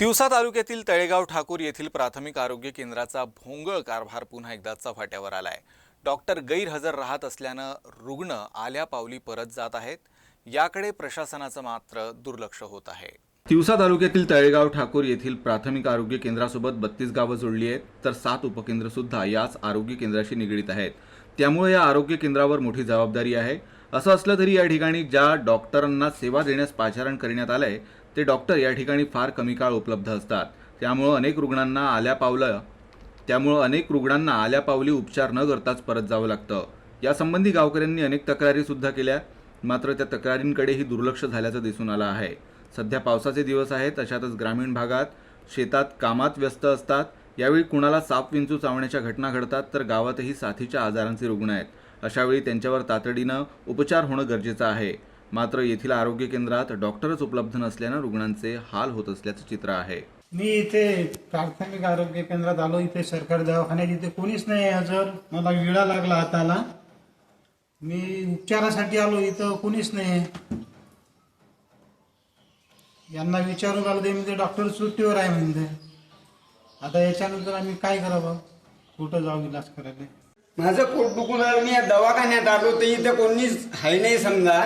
तिवसा तालुक्यातील तळेगाव ठाकूर येथील प्राथमिक आरोग्य केंद्राचा भोंगळ कारभार पुन्हा एकदाचा फाट्यावर आलाय. डॉक्टर गैरहजर राहत असल्यानं रुग्ण आल्या पावली परत जात आहेत. याकडे प्रशासनाचं मात्र दुर्लक्ष होत आहे. तिवसा तालुक्यातील तळेगाव ठाकूर येथील प्राथमिक आरोग्य केंद्रासोबत बत्तीस गावं जोडली आहेत तर सात उपकेंद्र सुद्धा याच आरोग्य केंद्राशी निगडीत आहेत. त्यामुळे या आरोग्य केंद्रावर मोठी जबाबदारी आहे. असं असलं तरी या ठिकाणी ज्या डॉक्टरांना सेवा देण्यास पाचारण करण्यात आलंय ते डॉक्टर या ठिकाणी फार कमी काळ उपलब्ध असतात. त्यामुळं अनेक रुग्णांना आल्या पावलं त्यामुळं अनेक रुग्णांना आल्या पावली उपचार न करताच परत जावं लागतं. यासंबंधी गावकऱ्यांनी अनेक तक्रारीसुद्धा केल्या. मात्र त्या तक्रारींकडेही दुर्लक्ष झाल्याचं दिसून आलं आहे. सध्या पावसाचे दिवस आहेत अशातच ग्रामीण भागात शेतात कामात व्यस्त असतात. यावेळी कुणाला साप विंचू चावण्याच्या घटना घडतात तर गावातही साथीच्या आजारांचे रुग्ण आहेत. अशावेळी त्यांच्यावर तातडीनं उपचार होणं गरजेचं आहे. मात्र येथील आरोग्य केंद्रात डॉक्टरच उपलब्ध नसल्यानं रुग्णांचे हाल होत असल्याचं चित्र आहे. मी इथे प्राथमिक आरोग्य केंद्रात आलो इथे सरकारी दवाखान्यात इथे कोणीच नाही हजर. मला विळा लागला हाताला. मी उपचारासाठी आलो इथं कोणीच नाही यांना विचारून आलो ते म्हणजे डॉक्टर सुट्टीवर आहे म्हणजे आता याच्यानंतर आम्ही काय करावं? कुठं जाऊ इलाज करायला? माझं पोट दुखून मी या दवाखान्यात आलो तर इथं कोणीच आहे नाही समजा.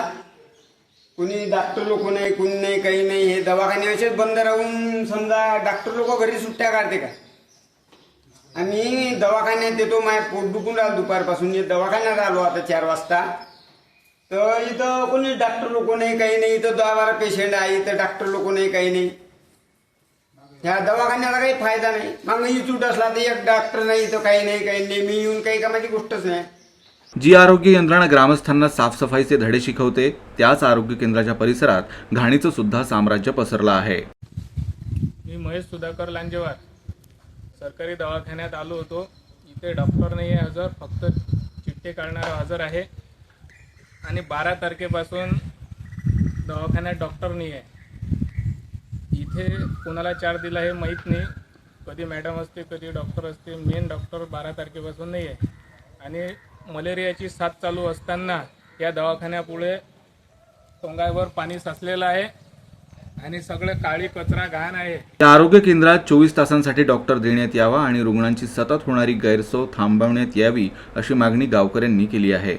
कुणी डॉक्टर लोक नाही कोणी नाही काही नाही हे दवाखाने असेच बंद राहून समजा डॉक्टर लोक घरी सुट्ट्या काढते का? आम्ही दवाखान्यात येतो माझ्या पोट दुखून राहिलं दुपारपासून. दवाखान्यात आलो आता चार वाजता. तर इथं कोणी डॉक्टर लोक नाही काही नाही. इथं दहा बारा पेशंट आहे इथं डॉक्टर लोक नाही काही नाही. ह्या दवाखान्याला काही फायदा नाही. मग इचूट असला तर एक डॉक्टर नाही इथं काही नाही काही नाही. मी येऊन काही कामाची गोष्टच नाही. जी आरोग्य यंत्रणा ग्रामस्थांना साफसफाईचे धडे शिकवते त्याच आरोग्य केंद्राच्या परिसरात घाणीचं सुद्धा साम्राज्य पसरलं आहे. मी महेश सुधाकर लांजेवार. सरकारी दवाखान्यात आलो होतो. इथे डॉक्टर नाही आहे हजर फक्त चिठ्ठे काढणारा हजर आहे. आणि बारा तारखेपासून दवाखान्यात डॉक्टर नाही आहे. इथे कोणाला चार दिला हे माहीत नाही. कधी मॅडम असते कधी डॉक्टर असते. मेन डॉक्टर बारा तारखेपासून नाही आहे. आणि मलेरियाची साथ चालू असताना या दवाखान्यापुढे तोंगावर पाणी साचलेलं आहे आणि सगळं काळी कचरा घाण आहे. या आरोग्य केंद्रात चोवीस तासांसाठी डॉक्टर देण्यात यावा आणि रुग्णांची सतत होणारी गैरसोय थांबवण्यात यावी अशी मागणी गावकऱ्यांनी केली आहे.